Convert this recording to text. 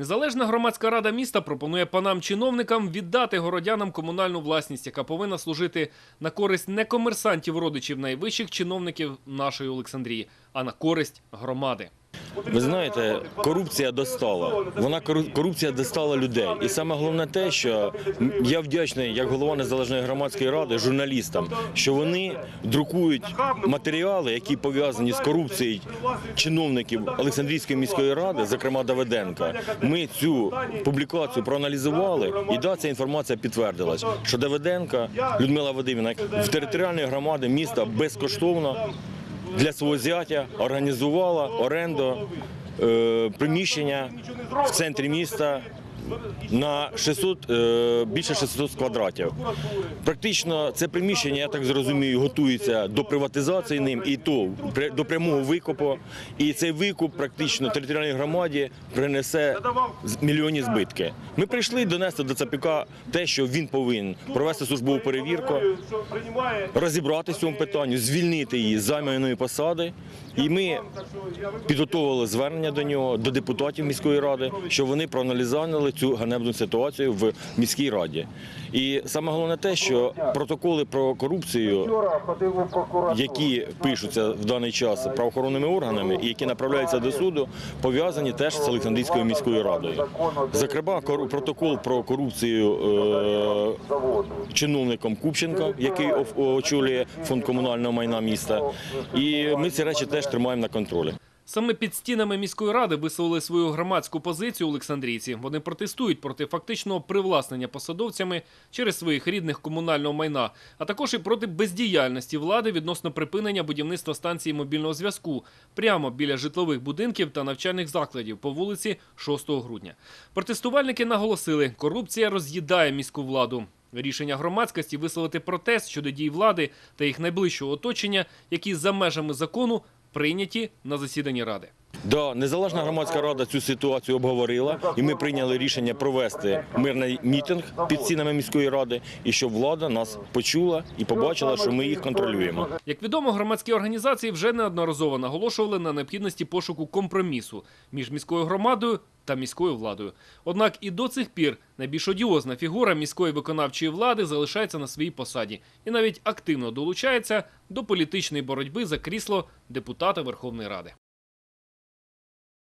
Незалежна громадська рада міста пропонує панам-чиновникам віддати городянам комунальну власність, яка повинна служити на користь не комерсантів родичів найвищих чиновників нашої Олександрії, а на користь громади. Ви знаєте, корупція достала. Вона кору- корупція достала людей. І саме головне те, що я вдячний як голова незалежної громадської ради журналістам, що вони друкують матеріали, які пов'язані з корупцією чиновників Олександрійської міської ради, зокрема Давиденка. Ми цю публікацію проаналізували, і да, ця інформація підтвердилась, що Давиденка Людмила Вадимівна в територіальної громади міста безкоштовно для свого зятя організувала оренду е, приміщення в центрі міста на 600, е, більше 600 квадратів. Практично це приміщення, я так зрозумію, готується до приватизації ним і то до прямого викупу. І цей викуп практично територіальній громаді принесе мільйонні збитки. Ми прийшли донести до ЦПК те, що він повинен провести службову перевірку, розібратися в цьому питанню, звільнити її з займаної посади. І ми підготовили звернення до нього, до депутатів міської ради, щоб вони проаналізували цю ганебну ситуацію в міській раді. І саме головне те, що протоколи про корупцію, які пишуться в даний час правоохоронними органами і які направляються до суду, пов'язані теж з Олександрійською міською радою. Зокрема, протокол про корупцію е, чиновником Купченка, який очолює фонд комунального майна міста. І ми ці речі теж тримаємо на контролі. Саме під стінами міської ради висловили свою громадську позицію Олександрійці. Вони протестують проти фактичного привласнення посадовцями через своїх рідних комунального майна, а також і проти бездіяльності влади відносно припинення будівництва станції мобільного зв'язку прямо біля житлових будинків та навчальних закладів по вулиці 6 грудня. Протестувальники наголосили, корупція роз'їдає міську владу. Рішення громадськості висловити протест щодо дій влади та їх найближчого оточення, які за межами закону прийняті на засіданні ради. Да, незалежна громадська рада цю ситуацію обговорила, і ми прийняли рішення провести мирний мітинг під стінами міської ради, і щоб влада нас почула і побачила, що ми їх контролюємо. Як відомо, громадські організації вже неодноразово наголошували на необхідності пошуку компромісу між міською громадою та міською владою. Однак і до цих пір найбільш одіозна фігура міської виконавчої влади залишається на своїй посаді і навіть активно долучається до політичної боротьби за крісло депутата Верховної Ради.